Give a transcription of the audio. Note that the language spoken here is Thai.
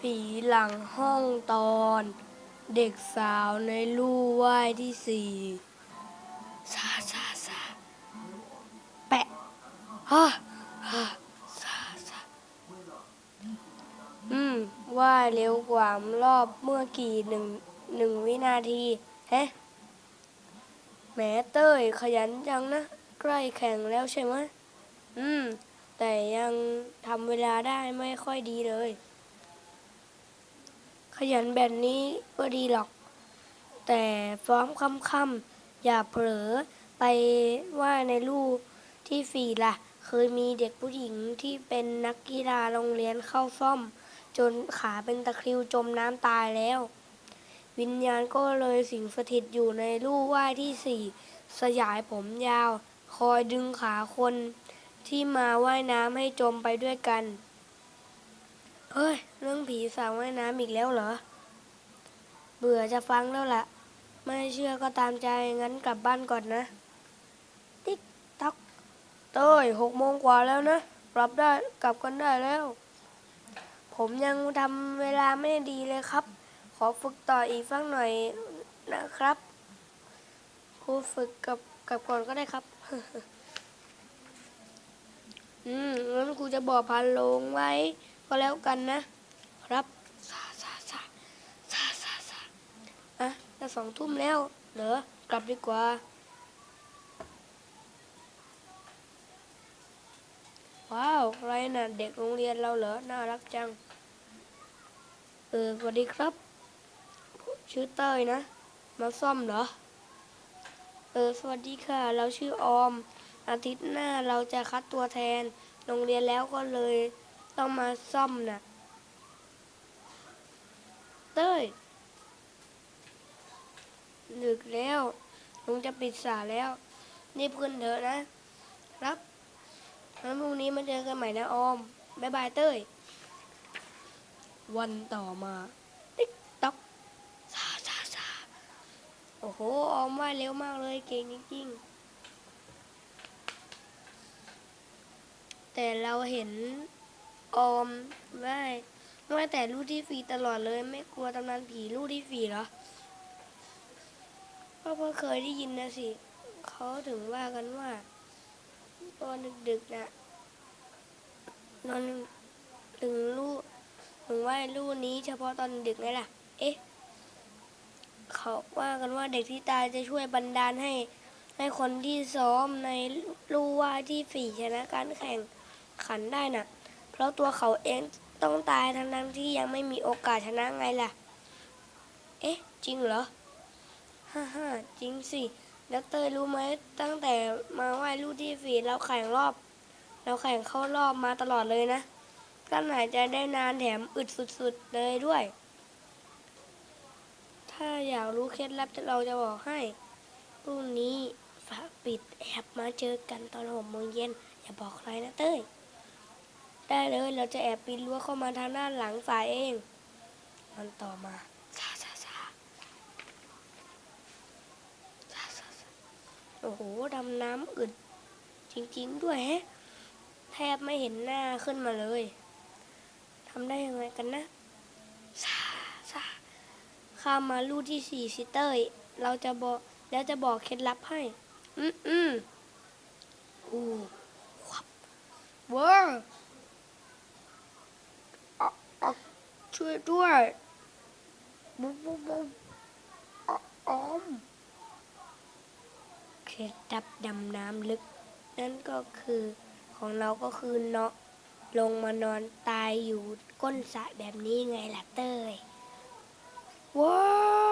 ผีหลังห้องตอน เด็กสาวในลู่ว่ายที่สี่ซาซาซาแปะฮ่าฮ่าซาซาอืม ว่ายเร็วกว่ารอบเมื่อกี่หนึ่งหนึ่งวินาทีเฮ้แหมเต้ยขยันจังนะ ใกล้แข่งแล้วใช่ไหมอืม แต่ยังทำเวลาได้ไม่ค่อยดีเลย ยันแบบนี้ก็ดีหรอก แต่ฟ้อมค่ำๆอย่าเผลอไปว่าในลูกที่ฝีล่ะ เคยมีเด็กผู้หญิงที่เป็นนักกีฬาโรงเรียนเข้าซ่อม จนขาเป็นตะคริวจมน้ำตายแล้ว วิญญาณก็เลยสิงสถิตอยู่ในลู่ว่าที่สี่สยายผมยาว คอยดึงขาคนที่มาว่ายน้ำให้จมไปด้วยกัน เฮ้ย เรื่องผีสาวว่ายน้ำอีกแล้วเหรอ เบื่อจะฟังแล้วล่ะ ไม่เชื่อก็ตามใจงั้นกลับบ้านก่อนนะ ติ๊กต๊อกเต้ยหกโมงกว่าแล้วนะกลับได้กลับกันได้แล้ว ผมยังทำเวลาไม่ดีเลยครับ ขอฝึกต่ออีกสักหน่อยนะครับครูฝึกกับกับก่อนก็ได้ครับ อืมงั้นครูจะบอกพันลงไว้ ก็แล้วกันนะ ครับซาซาซาซาซาซาอะจะสองทุ่มแล้ว เหรอกลับดีกว่า ว้าวใครน่ะ เด็กโรงเรียนเราเหรอ น่ารักจัง เออสวัสดีครับ ชื่อเต้ยนะ มาซ่อมเหรอ เออ สวัสดีค่ะ เราชื่อออม อาทิตย์หน้าเราจะคัดตัวแทน โรงเรียนแล้วก็เลย ต้องมาซ่อมน่ะเต้ยดึกแล้วลุงจะปิดสาแล้ว นี่เพื่อนเถอะนะ ครับงั้นพรุ่งนี้มาเจอกันใหม่นะออม บ๊ายบายเต้ย วันต่อมา ติ๊กต๊อกซาซาซาโอ้โห ออมว่ายเร็วมากเลยเก่งจริงๆแต่เราเห็น ออมว่ายว่แต่ลูกที่ฟรีตลอดเลย ไม่กลัวตำนานผีลูกที่ฟรีเหรอก็เพิ่งเคยได้ยินนะสิเขาถึงว่ากันว่าตอนดึกๆนะนอนถึงลูกถึงว่าลูกนี้เฉพาะตอนดึกไงล่ะ เอ๊ะเขาว่ากันว่าเด็กที่ตายจะช่วยบันดาลให้ให้คนที่ซ้อมในลู่ว่าที่ฝีชนะการแข่งขันได้น่ะ ราะตัวเขาเองต้องตายทั้งนั้นที่ยังไม่มีโอกาสชนะไงล่ะ เอ๊ะ จริงเหรอ ฮ่าฮ่าจริงสิ แล้วเตยรู้ไหมตั้งแต่มาไหว้ลูกที่ฝีเราแข่งรอบ เราแข่งเข้ารอบมาตลอดเลยนะกั้นหายใจได้นานแถมอึดสุดๆเลยด้วย ถ้าอยากรู้เคล็ดลับเราจะบอกให้พรุ่งนี้ฝาปิดแอบมาเจอกันตอนหกโมงเย็นอย่าบอกใครนะเต้ย ได้เลย เราจะแอบปีนรั้วเข้ามาทางด้านหลังสายเอง มันต่อมาซาซาซาโอ้โห ดำน้ำอึด จริง ๆ ด้วยแฮะ แทบไม่เห็นหน้าขึ้นมาเลย ทำได้ยังไงกันนะซาซาข้ามมาลู่ที่สี่ซิเตอร์ เราจะบอก แล้วจะบอกเคล็ดลับให้ อืมอืมอู้วับเวอร์อะอะ ช่วยด้วยบุ๊บบุ๊บบุ๊บอะออมเคล็ดลับดำน้ำลึก นั่นก็คือของเราก็คือเนาะลงมานอนตายอยู่ก้นสระแบบนี้ไงล่ะเต้ยว้า